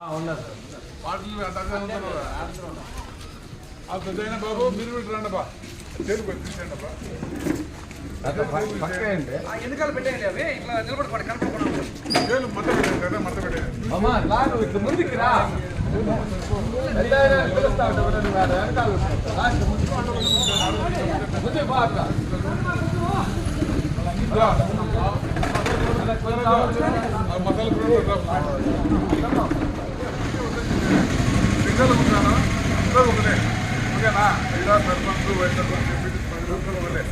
ఉన్నారు పాటలు అట్లా ఉంటారు ఆ పెద్దయిన బాబు మీరు కూడా రండి బా చేరు పెట్టించండి బా అట్లా పక్క- పక్క ఏంటి ఎందుకలా పెట్టేయండి అవి ఇట్లా నిలబడుకోండి కనపడకుండా చేలు మట్ట పెట్టండి కదా మట్ట పెట్టండి అమ్మా రా నువ్వు ఇట్లా ముందుకి రా పెద్ద ఆయన పిలుస్తా ఉంటా మరి నువ్వు ఆడ వెనకాల కూర్చో. రా ఇట్లా ముందుకు. ముందుకు పో అట్లా. రా. ఆ మసాలా కూడా రా. సింగల్ అందరూ ఒకటే. ఓకేనా? ఐదా సర్పంచ్ వైస్ సర్పంచ్ ఎంపీ ప్రతి ఒక్కరు ఒకటే.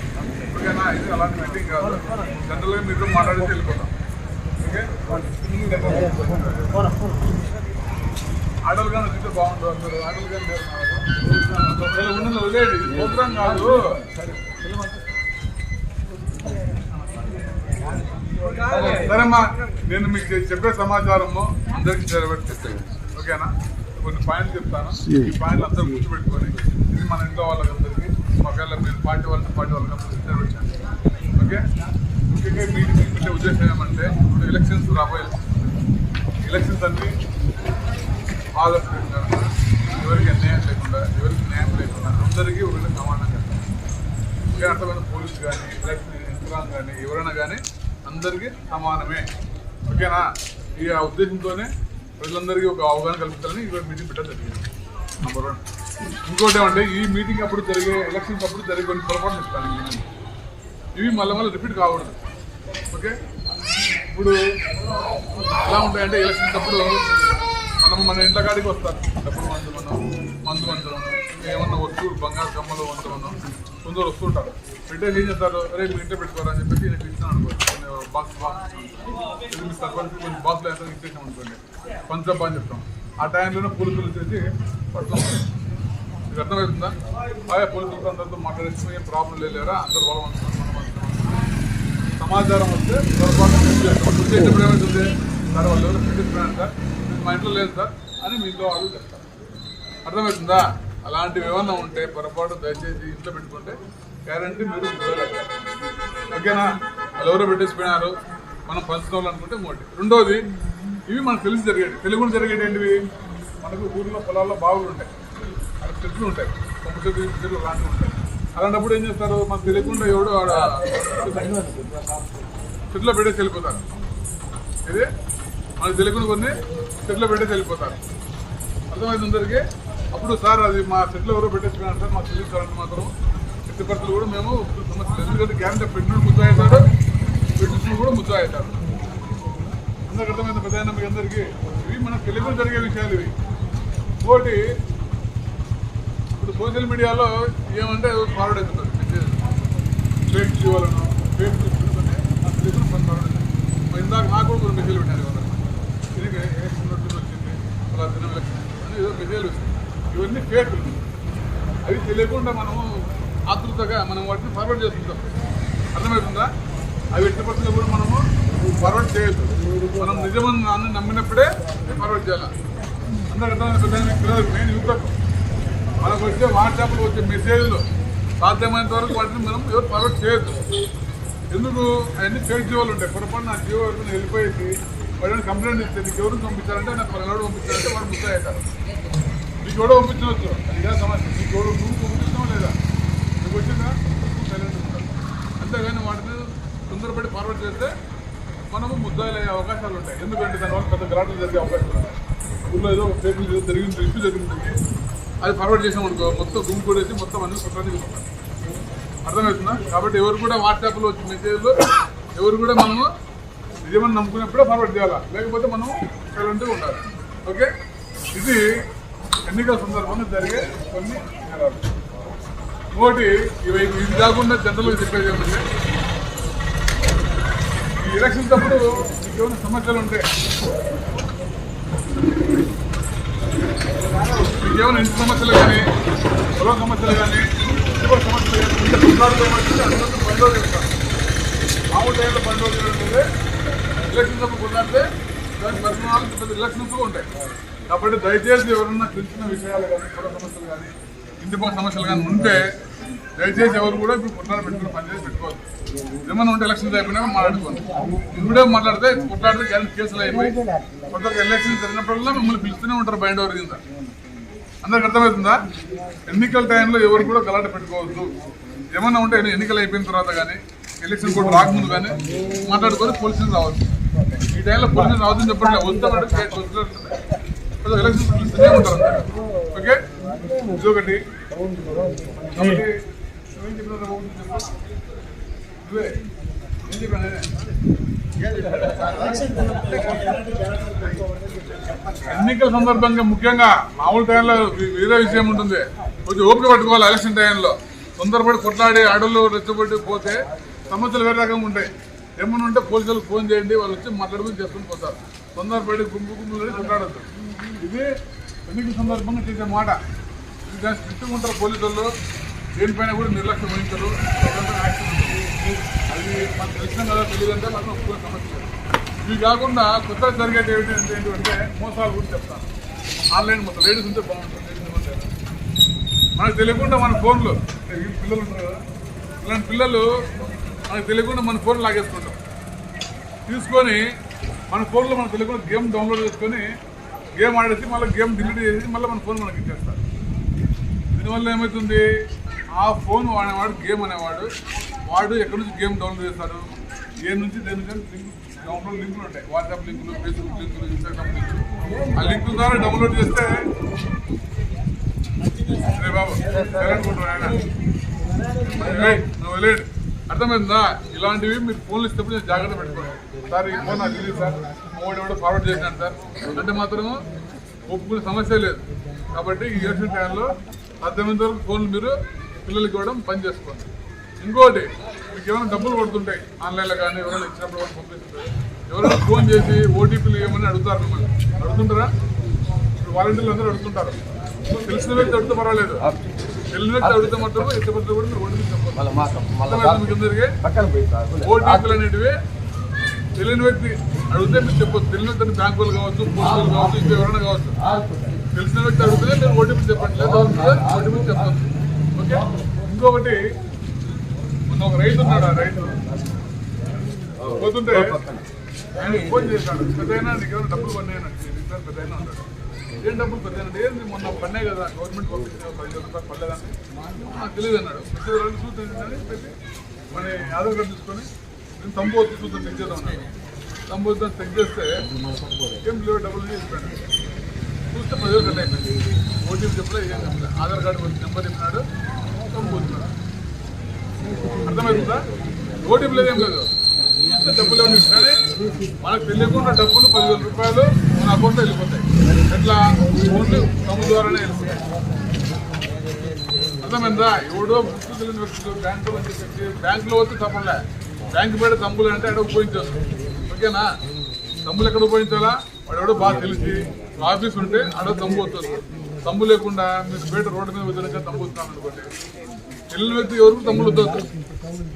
ఓకేనా? ఇది అలాంటి మీటింగ్ కాదు. జనరల్గా మీరు మాట్లాడితే వెళ్ళిపోతాం. ఓకే? ఆటలు కానీ వచ్చితే బాగుంటుంది అందరూ ఆటలు కానీ ఉండదు నాకు. ఇలా కాదు. సరేమ్మా. నేను మీకు చెప్పే సమాచారము అందరికీ చేరబెట్టి ఓకేనా? కొన్ని పాయింట్లు చెప్తాను. ఈ పాయింట్లు అందరూ గుర్తుపెట్టుకొని ఇది మన ఇంట్లో వాళ్ళకందరికీ ఒకవేళ మీరు పార్టీ వాళ్ళకి పార్టీ వాళ్ళకి అందరికీ చేరబెట్టండి ఓకే? ముఖ్యంగా పెట్టే ఉద్దేశం ఏమంటే ఇప్పుడు ఎలక్షన్స్ రాబోయే ఎలక్షన్స్ అన్ని ఆదర్శంగా ఎవరికి అన్యాయం లేకుండా ఎవరికి న్యాయం లేకుండా అందరికీ ఒకటి సమానంగా ఇంకా అర్థమైన పోలీసు కానీ ఎలక్షన్ యంత్రాంగం కానీ ఎవరైనా కానీ అందరికీ సమానమే. ఓకేనా? ఈ ఆ ఉద్దేశంతోనే ప్రజలందరికీ ఒక అవగాహన కల్పించాలని ఈరోజు మీటింగ్ పెట్టడం జరిగింది. నంబర్ వన్ ఇంకోటి ఏమంటే ఈ మీటింగ్ అప్పుడు జరిగే ఎలక్షన్స్ అప్పుడు జరిగే కొన్ని పొరపాట్లు ఇస్తాను ఇవి మళ్ళీ మళ్ళీ రిపీట్ కాకూడదు. ఓకే ఇప్పుడు ఎలా ఉంటాయంటే ఎలక్షన్స్ అప్పుడు మనం మన ఇంట్లో కాడికి వస్తారు. డబ్బులు మందు మనం మందు మంచడం ఏమన్నా వస్తువులు బంగారు కమ్మలు వంచడం కొందరు వస్తుంటారు పెట్టేసి ఏం చేస్తారు? రేపు మీ ఇంట్లో పెట్టుకోరా అని చెప్పేసి నేను ఇస్తాను అనుకోండి బాక్స్ బాక్స్. ఇది మీ బాక్స్లో వేస్తాను ఇచ్చేసాం అనుకోండి. పంచబ్బా అని చెప్తాం. ఆ టైంలోనే పోలీసులు వచ్చేసి పట్లం మీకు అర్థమవుతుందా బాగా పోలీసులతో అందరితో మాట్లాడేసి ఏం ప్రాబ్లం లేదురా అందరు బాగుంటున్నారు సమాచారం వస్తే పొరపాటు వచ్చేటప్పుడు ఏమవుతుంది సార్ వాళ్ళు ఎవరు పెట్టిస్తున్నాను సార్? మా ఇంట్లో లేదు సార్ అని మీతో వాళ్ళు చెప్తారు. అర్థమవుతుందా? అలాంటివి ఏమన్నా ఉంటే పొరపాటు దయచేసి ఇంట్లో పెట్టుకుంటే గ్యారంటీ మీరు ఓకేనా? వాళ్ళు ఎవరో పెట్టేసిపోయినారు. మనం పంచుకోవాలనుకుంటే మోటి. రెండోది ఇవి మనకు తెలిసి జరిగేవి. తెలుగులో జరిగేది మనకు ఊర్లో పొలాల్లో బావులు ఉంటాయి. అక్కడ చెట్లు ఉంటాయి. కొమ్మ చెట్లు చెట్లు లాంటివి ఉంటాయి. అలాంటప్పుడు ఏం చేస్తారు? మనకు తెలియకుండా ఎవడో ఆడ చెట్లో పెట్టేసి వెళ్ళిపోతారు. ఇది మనకు తెలియకుండా కొన్ని చెట్లో పెట్టేసి వెళ్ళిపోతారు. అర్థమైంది అందరికీ? అప్పుడు సార్ అది మా చెట్లు ఎవరో పెట్టేసుకున్నారు సార్ మాకు తెలియదు సార్ అంటే మాత్రం. ఎట్టి పరిస్థితులు కూడా మేము సమస్య ఎందుకంటే గ్యారంటీ పెట్టుడు ముద్ద అవుతాడు పెట్టిన కూడా ముద్ద అవుతాడు అందరికి అర్థమైంది పెద్ద మీకు అందరికీ? ఇవి మనకు తెలియకుండా జరిగే విషయాలు ఇవి. ఇంకోటి ఇప్పుడు సోషల్ మీడియాలో ఏమంటే ఫార్వర్డ్ అవుతుంది మెసేజ్. ఫేక్ జీవాలను ఫేక్ తీసుకుంటే నాకు తెలిసిన ఫార్వర్డ్ అవుతుంది ఇందాక నాకు కూడా మెసేజ్ పెట్టారు ఎవరన్నా తిరిగి ఎలక్షన్ వచ్చింది? అలా దినం ఎలక్షన్ అని ఏదో మెసేజ్ వస్తుంది ఇవన్నీ ఫేక్ అవి తెలియకుండా మనము ఆతృతగా మనం వాటిని ఫార్వర్డ్ చేసుకుంటాం. అర్థమవుతుందా? అవి ఎట్టి పరిస్థితుల్లో కూడా మనము ఫార్వర్డ్ చేయొద్దు. మనం నిజమని నాన్న నమ్మినప్పుడే ఫార్వర్డ్ చేయాలి? అందరికీ అర్థమైంది నేను యువతకు మనకు వచ్చే వాట్సాప్లో వచ్చే మెసేజ్లు సాధ్యమైనంత వరకు వాటిని మనం ఎవరు ఫార్వర్డ్ చేయొద్దు. ఎందుకు? అవన్నీ ఫేక్ జీవోలు ఉంటాయి. పొరపాటు నా జీవో ఎవరికైనా వెళ్ళిపోయేసి వాడిని కంప్లైంట్ ఇస్తే నీకు ఎవరు పంపించారంటే నాకు పలానాడు పంపించారంటే వాడు ముద్ద అవుతారు నీకు ఎవడో పంపించవచ్చు. అది సమస్య. నీకు ఎవడో నువ్వు పంపించడం లేదా? వచ్చిందా? సైలెంట్ అంతేగాని వాటిని తొందరపడి ఫార్వర్డ్ చేస్తే మనము ముద్దాయిలు అయ్యే అవకాశాలు ఉంటాయి. ఎందుకంటే దానివల్ల పెద్ద గలాటలు జరిగే అవకాశాలు ఉన్నాయి. ఊళ్ళో ఏదో ఫేక్ ఏదో జరిగింది ఇష్యూ జరిగింది. అది ఫార్వర్డ్ చేసామనుకో మొత్తం గుంపు కొడేసి మొత్తం అన్ని కుట్రని అర్థమవుతుందా? కాబట్టి ఎవరు కూడా వాట్సాప్లో వచ్చే మెసేజ్లో ఎవరు కూడా మనము నిజమని నమ్ముకున్నప్పుడే ఫార్వర్డ్ చేయాలా? లేకపోతే మనం సైలెంట్గా ఉండాలి? ఓకే? ఇది ఎన్నికల సందర్భంలో జరిగే కొన్ని నేరాలు. ఇంకోటి ఇవైపు ఇది కాకుండా జనరల్గా చెప్పేది ఏమంటే ఈ ఎలక్షన్ తప్పుడు ఏమైనా సమస్యలు ఉంటాయి మీకు ఏమైనా ఇంటి సమస్యలు కానీ పొలం సమస్యలు కానీ ఇంకో సమస్యలు కానీ ఇంత పుట్టాడు ఏమంటే అందరికీ పని రోజులు ఇస్తారు మామూలు టైంలో పని రోజులు ఉంటుంది ఎలక్షన్ తప్పుడు కొట్లాడితే దాని పరిణామాలు పెద్ద ఎలక్షన్స్ ఉంటాయి. కాబట్టి దయచేసి ఎవరన్నా తెలిసిన విషయాలు కానీ పొలం సమస్యలు కానీ ఇంటి పక్క సమస్యలు కానీ ఉంటే దయచేసి ఎవరు కూడా ఇప్పుడు కొట్లాడ పెట్టుకుని పనిచేసి పెట్టుకోవద్దు. ఏమన్నా ఉంటే ఎలక్షన్స్ అయిపోయినాక మాట్లాడుకోండి. ఇప్పుడే మాట్లాడితే కుట్లాడితే గ్యారెంటీ కేసులు అయిపోయి కొత్త ఎలక్షన్ జరిగినప్పుడల్లా మిమ్మల్ని పిలుస్తూనే ఉంటారు బయట ఎవరి కింద. అందరికి అర్థమవుతుందా? ఎన్నికల టైంలో ఎవరు కూడా గలాట పెట్టుకోవద్దు. ఏమన్నా ఉంటే ఎన్నికలు అయిపోయిన తర్వాత కానీ ఎలక్షన్ కూడా రాకముందు కానీ మాట్లాడుకొని పోలీసులు రావచ్చు. ఈ టైంలో పోలీసులు రావద్దని చెప్పట్లే వస్తామంటే ఎలక్షన్ పిలుస్తూనే ఉంటారు నేనే? ఎన్నికల సందర్భంగా ముఖ్యంగా మామూలు టైంలో వేరే విషయం ఉంటుంది. కొంచెం ఓపిక పట్టుకోవాలి ఎలక్షన్ టైంలో. తొందరపడి కొట్లాడి ఆడల్లో రెచ్చబడి పోతే సమస్యలు వేరే రకంగా ఉంటాయి. ఏమన్నా ఉంటే పోలీసులకు ఫోన్ చేయండి వాళ్ళు వచ్చి మాట్లాడుకుని చేసుకుని పోతారు. తొందరపడి గుంపు గుంపులు కొట్లాడద్దు. ఇది ఎన్నికల సందర్భంగా చేసే మాట. ఇది దాన్ని స్ట్రిక్ట్గా ఉంటారు పోలీసులు దేనిపైన కూడా నిర్లక్ష్యం వహించరు. అది మనకు తెలిసిన కదా తెలియదంటే మనం ఒప్పుకునే సమస్య ఇవి కాకుండా కొత్తగా జరిగేది ఏంటి అంటే ఏంటంటే మోసాలు గురించి చెప్తాను. ఆన్లైన్ మొత్తం లేడీస్ ఉంటే బాగుంటుంది మనకు తెలియకుండా మన ఫోన్లో పిల్లలు ఉంటారు కదా ఇలాంటి పిల్లలు మనకు తెలియకుండా మన ఫోన్ లాగేసుకుంటాం. తీసుకొని మన ఫోన్లో మనకు తెలియకుండా గేమ్ డౌన్లోడ్ చేసుకొని గేమ్ ఆడేసి మళ్ళీ గేమ్ డిలీట్ చేసి మళ్ళీ మన ఫోన్ మనకి ఇచ్చేస్తారు. దీనివల్ల ఏమవుతుంది ఆ ఫోన్ వాడేవాడు గేమ్ అనేవాడు. వాడు ఎక్కడి నుంచి గేమ్ డౌన్లోడ్ చేస్తాడు? ఏ నుంచి దేని నుంచి లింక్ డౌన్లోడ్ లింకులు ఉంటాయి. వాట్సాప్ లింకులు ఫేస్బుక్ లింకులు ఇన్స్టాగ్రామ్ లింకులు. ఆ లింకుల ద్వారా డౌన్లోడ్ చేస్తే రే బాబు ఆయన. నువ్వు వెళ్ళాడు అర్థమైందా? ఇలాంటివి మీరు ఫోన్లు ఇచ్చినప్పుడు నేను జాగ్రత్త పెట్టుకోండి సార్ ఈ ఫోన్ నాకు తెలియదు సార్. మోడీ కూడా ఫార్వర్డ్ చేసినాను సార్. అంటే మాత్రం ఒప్పుకునే సమస్య లేదు. కాబట్టి ఈ ఎలక్షన్ టైంలో అర్థమైనంత వరకు ఫోన్లు మీరు పిల్లలకి ఇవ్వడం పని చేసుకోండి. ఇంకోటి మీకు ఏమైనా డబ్బులు పడుతుంటాయి ఆన్లైన్లో కానీ ఎవరైనా ఇచ్చినప్పుడు వాళ్ళు పంపిస్తుంటారు. ఎవరైనా ఫోన్ చేసి ఓటీపీలు ఏమని అడుగుతారు మిమ్మల్ని? అడుగుతుంటారా? ఇప్పుడు వాలంటీర్లు అందరూ అడుగుతుంటారు. తెలిసిన వ్యక్తి అడిగితే పర్వాలేదు. తెలియని వ్యక్తి అడిగితే మాత్రం ఇష్టపడితే కూడా మీరు ఓటీపీ చెప్పాలి అర్థమైందా మీకు అందరికీ? ఓటీపీలు అనేటివి తెలియని వ్యక్తి అడిగితే మీరు చెప్పొచ్చు. తెలియని వ్యక్తి బ్యాంక్ వాళ్ళు కావచ్చు పోలీసులు కావచ్చు ఇంకా ఎవరైనా కావచ్చు తెలిసిన వ్యక్తి అడిగితే ఓటీపీ చెప్పండి. లేదా ఓటీపీ చెప్తాను ఓకే? ఇంకొకటి మొన్న ఒక రైతు ఉన్నాడు ఆ రైతు. పోతుంటే ఆయన ఫోన్ చేశాడు. పెద్దయినా నీకు ఏమైనా డబ్బులు పడినాయని పెద్ద పెద్దయినా ఉంటాడు ఏం డబ్బులు పెద్దయినా ఏంది మొన్న పన్నే కదా గవర్నమెంట్ పంపించిన పదివేల రూపాయలు పడలేదని నాకు తెలియదు అన్నాడు. మెసేజ్ రెండు చూస్తుందని పెట్టి మన ఆధార్ కార్డు తీసుకొని నేను తంబు వచ్చి చూద్దాం చెక్ చేద్దాం అన్నాడు. తంబు చెక్ చేస్తే ఏం లేవు డబ్బులు చెప్పాడు చూస్తే పదివేలు కట్ అయిపోయింది. ఓటీపీ చెప్పలే ఏం చెప్పలేదు ఆధార్ కార్డు నెంబర్ చెప్పినాడు తంబు వచ్చినాడు అర్థమవుతుందా ఓటీపీ లేదేం ఏం లేదు. చూస్తే డబ్బులు ఏమి కానీ మనకు తెలియకుండా డబ్బులు పదివేల రూపాయలు మన అకౌంట్లో వెళ్ళిపోతాయి. ఎట్లా? ఓన్లీ తమ ద్వారానే వెళ్ళిపోతాయి. అర్థమైందా? ఎవడో గుర్తు తెలియని వ్యక్తులు బ్యాంకులో వచ్చేసి చెప్పి బ్యాంకులో వచ్చి తప్పలే బ్యాంకు పేడ తమ్ములు అంటే అక్కడ ఉపయోగించవచ్చు ఓకేనా? తమ్ములు ఎక్కడ ఉపయోగించాలా వాడు బాగా తెలిసి ఆఫీస్ ఉంటే ఆడ తమ్ము వస్తుంది తమ్ము లేకుండా మీరు బయట రోడ్డు మీద వదిలేక తమ్ము వస్తున్నాను అనుకోండి. తెలియని వ్యక్తి ఎవరికి తమ్ములు వద్దొద్దు.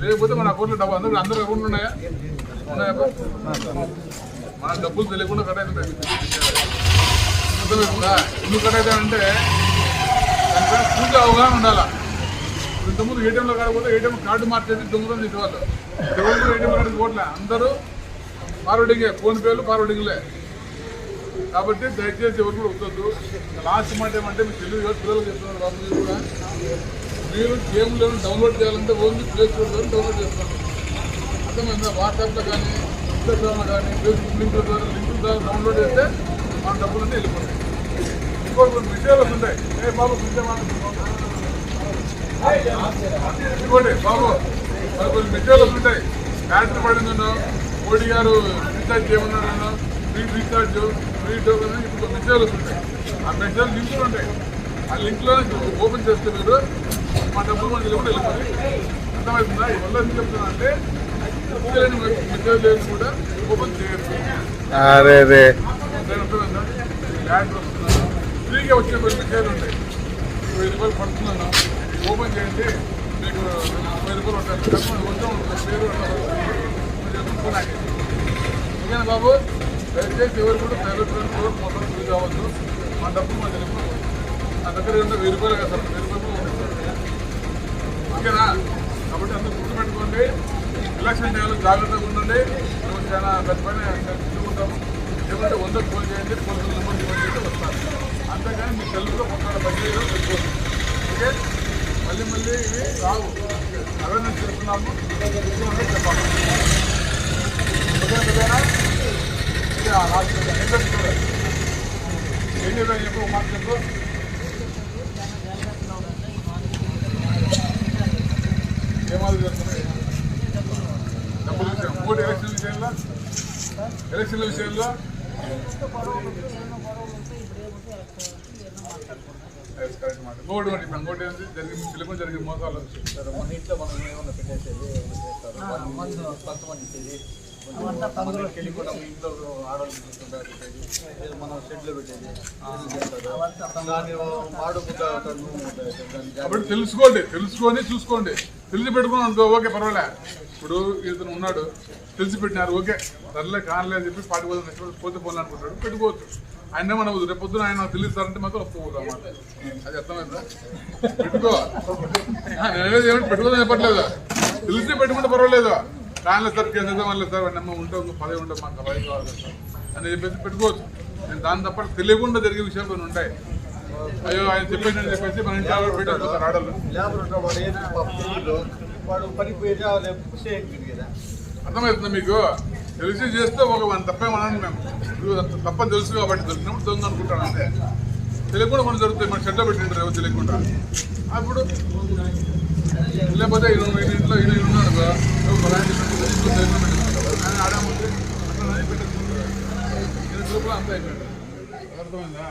లేకపోతే మన అకౌంట్లో డబ్బు అందరూ అందరు అకౌంట్లు ఉన్నాయా? ఉన్నాయా మన డబ్బులు తెలియకుండా కట్ అవుతుంటాయి. ఎందుకు కట్ అవుతాయంటే దానిపైన పూర్తి అవగాహన ఉండాలా? ఇంతకుముందు ఏటీఎంలో కాకపోతే ఏటీఎం కార్డు మార్చేసి దొంగతనం చేసేవాళ్ళు. ఎవరు ఏటీఎం కార్డు పోట్లే అందరూ ఫార్వర్డింగే ఫోన్పేలు ఫార్వర్డింగ్లే కాబట్టి దయచేసి ఎవరు కూడా వద్దొద్దు. లాస్ట్ మాట ఏమంటే మీకు తెలియదు పిల్లలు చెప్తున్నారు బాబు మీరు కూడా. మీరు గేమ్లో డౌన్లోడ్ చేయాలంటే ఓన్లీ ప్లే స్టోర్లో డౌన్లోడ్ చేస్తున్నారు అర్థమైందా? వాట్సాప్లో కానీ ఇన్స్టాగ్రామ్లో కానీ ఫేస్బుక్ లింకుల ద్వారా లింకుల ద్వారా డౌన్లోడ్ చేస్తే మన డబ్బులన్నీ వెళ్ళిపోతాయి. ఇంకో కొన్ని విషయాలు ఉంటాయి ఏ బాబు కొంచెం బాబు. మరి కొన్ని విషయాలు ఉంటాయి బ్యాటరీ పడిందన్నా మోడీ గారు రీఛార్జ్ చేయమన్నారన్నా ఫ్రీ రీఛార్జ్. ఫ్రీ టోకెన్ ఇప్పుడు మెసేజ్లు ఉంటాయి ఆ మెసేజ్ లింకులు ఉంటాయి. ఆ లింక్లో ఓపెన్ చేస్తే మీరు మా డబ్బులు మన దగ్గర వెళ్ళిపోతాయి. అర్థమవుతుందా? ఈ వల్ల ఎందుకు చెప్తున్నా అంటే తెలియని మెసేజ్ లేని కూడా ఓపెన్ చేయరు. అరే రే ఫ్రీగా వచ్చే కొన్ని విషయాలు ఉంటాయి. వెయ్యి రూపాయలు పడుతున్నాను ఓపెన్ చేయండి. మీకు వెయ్యి రూపాయలు ఉంటాయి. ఉంటుంది పేరు ఓకేనా బాబు? దయచేసి ఎవరు కూడా ప్రైవేట్ కూడా మొత్తం ఫ్రీ కావచ్చు మా డబ్బు మా తెలుగు నా దగ్గర ఏమన్నా వెయ్యి రూపాయలు కదా సార్? వెయ్యి రూపాయలు ఓకేనా? కాబట్టి అందరూ గుర్తుపెట్టుకోండి. ఎలక్షన్ టైంలో జాగ్రత్తగా ఉండండి. మేము చాలా పెద్ద పని చూసుకుంటాము ఏమంటే వందకు ఫోన్ చేయండి పోలీసుల నెంబర్ ఫోన్ చేయండి వస్తారు. అంతేగాని మీ తెలుగులో పక్కన పనిచేయడం పెట్టుకోండి. ఓకే? మళ్ళీ మళ్ళీ ఇవి రావు. అవేర్నెస్ చెప్తున్నాము ముఖ్యమంత్రి చెప్పాలి. ఓకే పెద్దనా ఇది ఆ లాస్ట్ చేస్తున్నాయి విషయం మూడు ఎలక్షన్ విషయంలో ఎలక్షన్ల విషయంలో Yes, ఇంకోటి ఒకటి ఇంకోటి ఏంటి జరిగిన మోసాలు మన ఇంట్లో మనం ఏమన్నా పెట్టేసేది కొంతమంది ఇంట్లో ఆడవాళ్ళు మనం షెడ్లో పెట్టేది దాన్ని మాడు తెలుసుకోండి తెలుసుకొని చూసుకోండి. తెలిసి పెట్టుకుని అనుకో ఓకే పర్వాలే. ఇప్పుడు ఇతను ఉన్నాడు తెలిసి పెట్టినారు ఓకే సర్లే కానలే అని చెప్పి పాటి పోతే నెక్స్ట్ పోతే పోలే అనుకుంటాడు పెట్టుకోవచ్చు. ఆయన మనం రేపు పొద్దున ఆయన తెలుస్తారంటే మాత్రం ఒప్పుకోదు అన్నమాట. అది అర్థమైందా? పెట్టుకో. నేనేది ఏమంటే పెట్టుకోదని చెప్పట్లేదు? తెలిసి పెట్టుకుంటే పర్వాలేదు? దానిలో సార్ కేసు అయితే మళ్ళీ సార్ వాడి అమ్మ ఉంటే పదవి ఉండవు మాకు పదవి కావాలి సార్. అని చెప్పేసి పెట్టుకోవచ్చు. నేను దాని తప్ప తెలియకుండా జరిగే విషయాలు కొన్ని ఉంటాయి. అయ్యో ఆయన చెప్పేసి అని చెప్పేసి మన ఇంట్లో ఎవరు పెట్టారు ఆడలు అర్థమవుతుంది వాడు మీకు? తెలిసి చేస్తే ఒక మన తప్పేమన్నాను మేము. తప్ప తప్పని తెలుసు కాబట్టి దొరికినప్పుడు దొంగ అనుకుంటాను అంతే. తెలియకుండా మనం జరుగుతాయి మన షెడ్లో పెట్టింటారు ఎవరు తెలియకుండా. అప్పుడు లేకపోతే ఇంట్లో ఈయన ఈయన ఉన్నాడు కదా, అర్థమైందా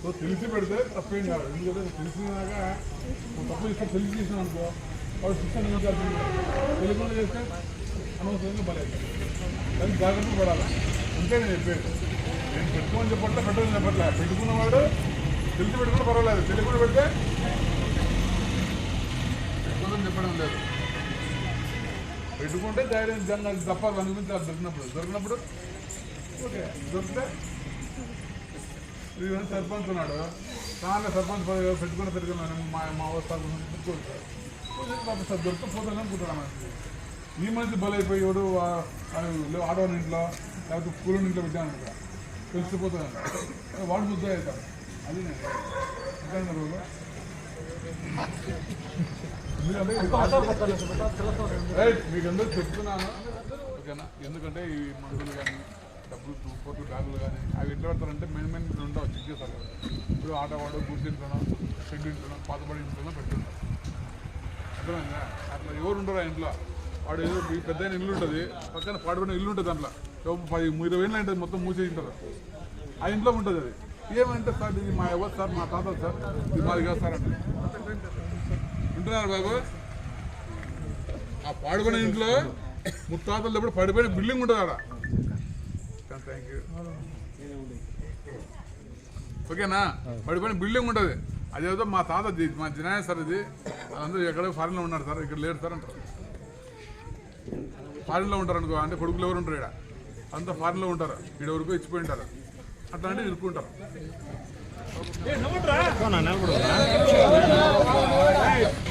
సో తెలిసి పెడితే తప్పేం కాదు ఎందుకంటే తెలిసినాక తప్పు ఇస్తే తెలిసి చేసినావు అనుకో వాడు శిక్ష నియమించాల్సింది తెలియకుండా చేస్తే అనవసరంగా బలేదు కానీ జాగ్రత్త పడాలి అంతే నేను చెప్పేది నేను పెట్టుకోమని చెప్పట్లే పెట్టమని చెప్పట్లే పెట్టుకున్నవాడు తెలిసి పెట్టుకుని పర్వాలేదు తెలియకుండా పెడితే పెట్టుకోదని చెప్పడం లేదు పెట్టుకుంటే ధైర్యం జనాలు తప్ప దాని గురించి అది దొరికినప్పుడు. దొరికినప్పుడు? ఓకే. దొరికితే ఇది సర్పంచ్ ఉన్నాడు. చాలా సర్పంచ్ పెట్టుకుని పెట్టుకున్నాను మా మా అవస్థ పెట్టుకోవచ్చు సార్ దొరకపోతాను అనుకుంటున్నాను మనకి. ఈ మనిషి బలైపోయి ఎవడు ఆ- ఇంట్లో లేకపోతే కూలని ఇంట్లో పెట్టాను అనుకో తెలిసిపోతాను. వాడు ముద్ద అవుతాడు. అది నేను. ఇంకా రోజు మీకు అందరూ చెప్తున్నాను. ఓకేనా? ఎందుకంటే ఈ మందులు కానీ డబ్బులు పోట్లు బ్యాగులు కానీ అవి ఎట్లా పెడతారంటే మెయిన్ మెయిన్ ఉండవు చెక్ చేస్తారు కదా. ఇప్పుడు ఆటవాడు గుర్తింటున్నాం షెడ్ ఇంటున్నాం పాతబడి ఇంట్లోనో పెట్టుంటారు అర్థమైందా? అట్లా ఎవరు ఉండరు ఆ ఇంట్లో. వాడు ఏదో ఈ పెద్ద ఇల్లు ఉంటుంది పక్కన పాడుపడిన ఇల్లు ఉంటుంది దాంట్లో. పది ఇరవై ఏళ్ళు ఉంటుంది మొత్తం మూసేసింటారు ఆ ఇంట్లో ఉంటుంది అది. ఏమంటే సార్ ఇది మా ఎవరు సార్ మా తాత సార్ ఇది మాది కాదు సార్ అంటే. ఉంటున్నారు బాబు. ఆ పాడుపడిన ఇంట్లో ముత్తాతలు ఎప్పుడు పడిపోయిన బిల్డింగ్ ఉంటుంది ఆడ. థ్యాంక్ యూ ఓకేనా? పడిపోయిన బిల్డింగ్ ఉంటుంది. అదేదో మా తాత మా జినాయ సార్ ఇది. వాళ్ళందరూ ఎక్కడో ఫారిన్లో ఉన్నారు సార్. ఇక్కడ లేరు సార్ అంటారు. ఫారిన్లో ఉంటారు అనుకో అంటే కొడుకులు ఎవరు ఉంటారు ఇక్కడ అంతా ఫారిన్లో ఉంటారు. ఇక్కడ వరకు ఇచ్చిపోయి ఉంటారు. అట్లాంటివి ఇరుక్కుంటారు.